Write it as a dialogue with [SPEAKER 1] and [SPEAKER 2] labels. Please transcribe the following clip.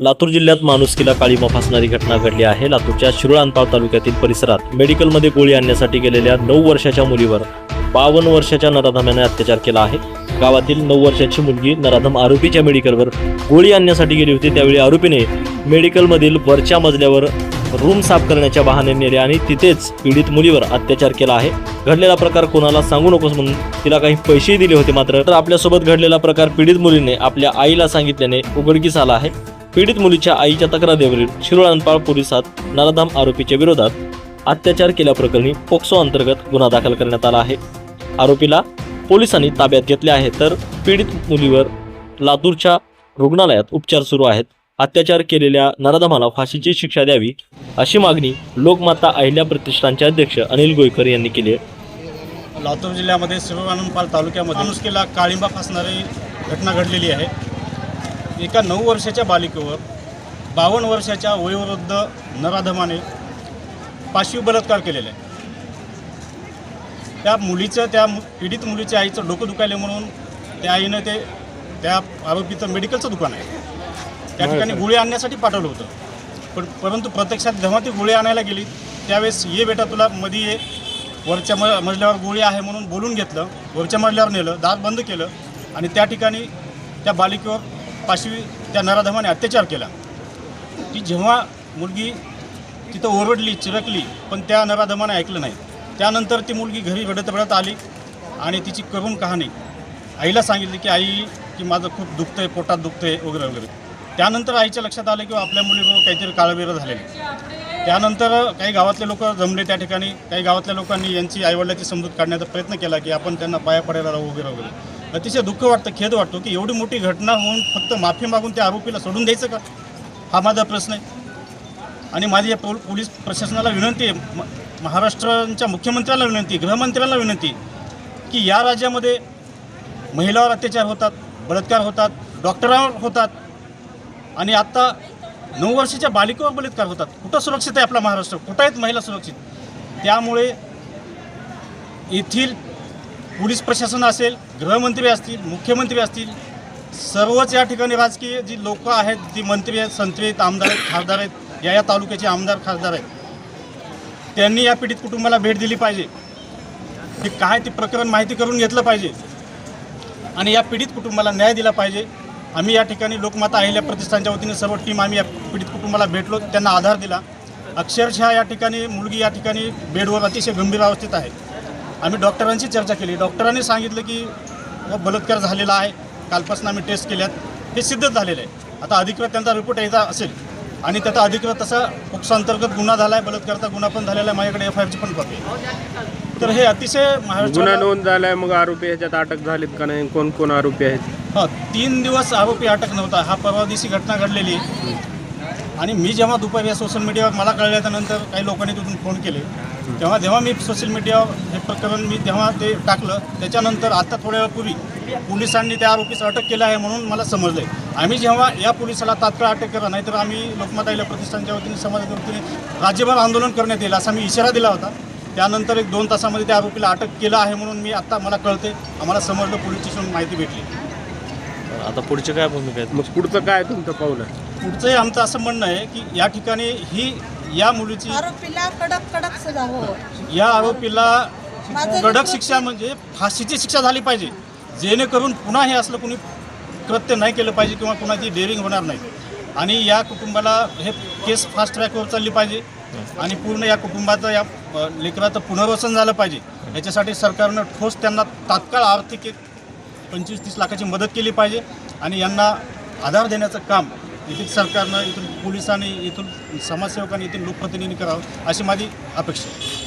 [SPEAKER 1] लातूर जिल्ह्यात माणुसकीला काळीमा फासणारी घटना घडली आहे. लातूरच्या शिरुळांपाव तालुक्यातील परिसरात मेडिकलमध्ये गोळी आणण्यासाठी गेलेल्या नऊ वर्षाच्या मुलीवर बावन्न वर्षाच्या नराधमाने अत्याचार केला आहे. गावातील नऊ वर्षाची मुलगी नराधम आरोपीच्या मेडिकलवर गोळी आणण्यासाठी गेली होती. त्यावेळी आरोपीने मेडिकलमधील वरच्या मजल्यावर रूम साफ करण्याच्या बहाने नेले आणि तिथेच पीडित मुलीवर अत्याचार केला आहे. घडलेला प्रकार कोणाला सांगू नकोस म्हणून तिला काही पैसेही दिले होते मात्र तर आपल्यासोबत घडलेला प्रकार पीडित मुलीने आपल्या आईला सांगितल्याने उघडकीस आला आहे. पीडित मुलीच्या आईच्या तक्रारीवरील शिरोळांपाळ पोलिसात नराधाम आरोपीच्या विरोधात अत्याचार केल्याप्रकरणी पोक्सो अंतर्गत गुन्हा दाखल करण्यात आला आहे. आरोपीला पोलिसांनी ताब्यात घेतले आहे तर पीडित मुलीवर लातूरच्या रुग्णालयात उपचार सुरू आहेत. अत्याचार केलेल्या नराधमाला फाशीची शिक्षा द्यावी अशी मागणी लोकमाता अहिल्या प्रतिष्ठानचे अध्यक्ष अनिल गोयकर यांनी केली आहे.
[SPEAKER 2] लातूर जिल्ह्यामध्ये शिरोआनंदपाल तालुक्यामध्ये माणुसकीला काळिंबा फासणारी घटना घडलेली आहे. एका नऊ वर्षाच्या बालिकेवर बावन्न वर्षाच्या वयोवृद्ध नराधमाने पाशवी बलात्कार केलेला आहे. त्या मुलीचं त्या पीडित मुलीच्या आईचं डोकं दुखायले म्हणून त्या आईनं ते त्या आरोपीचं मेडिकलचं दुकान आहे. त्या ठिकाणी गोळी आणण्यासाठी पाठवलं होतं. पण परंतु प्रत्यक्षात जेव्हा ती गोळी आणायला गेली त्यावेळेस ये बेटा तुला मध्ये ये. वरच्या म मजल्यावर गोळी आहे म्हणून बोलून घेतलं. वरच्या मजल्यावर नेलं. दार बंद केलं. आणि त्या ठिकाणी त्या बालिकेवर पाशवी त्या नराधमाने अत्याचार केला. की जेव्हा मुलगी तिथं ओरडली चिरकली पण त्या नराधमाने ऐकलं नाही. त्यानंतर ती मुलगी घरी रडत रडत आली आणि तिची करून कहाणी आईला सांगितली की आई की माझं खूप दुखतं आहे पोटात दुखतंय वगैरे वगैरे. त्यानंतर आईच्या लक्षात आलं की हो, आपल्या मुलीबरोबर काहीतरी काळबेरं झालेलं त्यानंतर काही गावातले लोक जमले त्या ठिकाणी. काही गावातल्या लोकांनी यांची आईवडिलाची समजूत काढण्याचा प्रयत्न केला की आपण त्यांना पाया पडायला राहू वगैरे वगैरे. अतिशय दुःख वाटतं खेद वाटतो की एवढी मोठी घटना होऊन फक्त माफी मागून त्या आरोपीला सोडून द्यायचं का? हा माझा प्रश्न आहे. आणि माझी या पोल पोलीस प्रशासनाला विनंती आहे म- महाराष्ट्राच्या मुख्यमंत्र्याला विनंती गृहमंत्र्याला विनंती की या राज्यामध्ये महिलावर अत्याचार होतात बलात्कार होतात डॉक्टरांवर होतात आणि आत्ता नऊ वर्षाच्या बालिकेवर बलात्कार होतात. कुठं सुरक्षित आहे आपला महाराष्ट्र? कुठं आहेत महिला सुरक्षित? त्यामुळे येथील पोलीस प्रशासन असेल गृहमंत्री असतील मुख्यमंत्री असतील सर्वच या ठिकाणी राजकीय जी लोक आहेत जी मंत्री आहेत संत्री आहेत आमदार आहेत खासदार आहेत या या तालुक्याचे आमदार खासदार आहेत त्यांनी या पीडित कुटुंबाला भेट दिली पाहिजे. की काय ते प्रकरण माहिती करून घेतलं पाहिजे. आणि या पीडित कुटुंबाला न्याय दिला पाहिजे. आम्ही या ठिकाणी लोकमाता अहिल्या प्रतिष्ठानच्या वतीने सर्व टीम आम्ही या पीडित कुटुंबाला भेटलो त्यांना आधार दिला. अक्षरशः या ठिकाणी मुलगी या ठिकाणी बेडवर अतिशय गंभीर अवस्थेत आहे. आम्ही डॉक्टरांशी चर्चा केली. डॉक्टरांनी सांगितलं की व बलात्कार झालेला आहे. कालपासून आम्ही टेस्ट केल्यात. हे सिद्धच झालेलं आहे. आता अधिकृत त्यांचा रिपोर्ट यायचा असेल आणि त्याचा अधिकृत तसा पोक्सो अंतर्गत गुन्हा झाला आहे बलात्कारचा गुन्हा पण झालेला आहे माझ्याकडे एफ आय आरची पण कॉपी आहे. तर हे अतिशय
[SPEAKER 3] गुन्हा नोंद झालाय मग आरोपी ह्याच्यात अटक झालीत का नाही? कोण कोण आरोपी आहेत?
[SPEAKER 2] हा तीन दिवस आरोपी अटक नव्हता. हा परवा दिवशी घटना घडलेली आणि मी जेव्हा दुपारी या सोशल मीडियावर मला कळल्याच्यानंतर काही लोकांनी तिथून फोन केले. तेव्हा जेव्हा मी सोशल मीडियावर हे प्रकरण मी तेव्हा ते टाकलं त्याच्यानंतर आता थोड्या वेळापूर्वी पोलिसांनी त्या आरोपीस अटक केलं आहे म्हणून मला समजलं आहे आम्ही जेव्हा या पोलिसाला तात्काळ अटक करा नाहीतर आम्ही लोकमाता प्रतिष्ठानच्या वतीने समाजाच्या वतीने राज्यभर आंदोलन करण्यात येईल असा मी इशारा दिला होता. त्यानंतर एक दोन तासामध्ये त्या आरोपीला अटक केलं आहे म्हणून मी आत्ता मला कळते आम्हाला समजलं पोलीस स्टेशन माहिती भेटली.
[SPEAKER 1] आता पुढचे काय भूमिका आहेत
[SPEAKER 3] मग पुढचं काय तुमचं पाऊल आहे?
[SPEAKER 2] पुढचंही आमचं असं म्हणणं आहे की या ठिकाणी ही या मुलीची
[SPEAKER 4] आरोपीला कडक कडक सजा हो.
[SPEAKER 2] या आरोपीला
[SPEAKER 4] माझं
[SPEAKER 2] कडक शिक्षा म्हणजे फाशीची शिक्षा झाली पाहिजे. जेणेकरून पुन्हा हे असलं कुणी कृत्य नाही केलं पाहिजे किंवा कुणाची डेअरिंग होणार नाही. आणि या कुटुंबाला हे केस फास्ट ट्रॅकवर चालली पाहिजे. आणि पूर्ण या कुटुंबाचं या अ, लेकराचं पुनर्वसन झालं पाहिजे. याच्यासाठी सरकारनं ठोस त्यांना तात्काळ आर्थिक एक पंचवीस तीस लाखाची मदत केली पाहिजे. आणि यांना आधार देण्याचं काम येथील सरकारनं इथून पोलिसांनी इथून समाजसेवकांनी इथून लोकप्रतिनिधी करावं अशी माझी अपेक्षा आहे.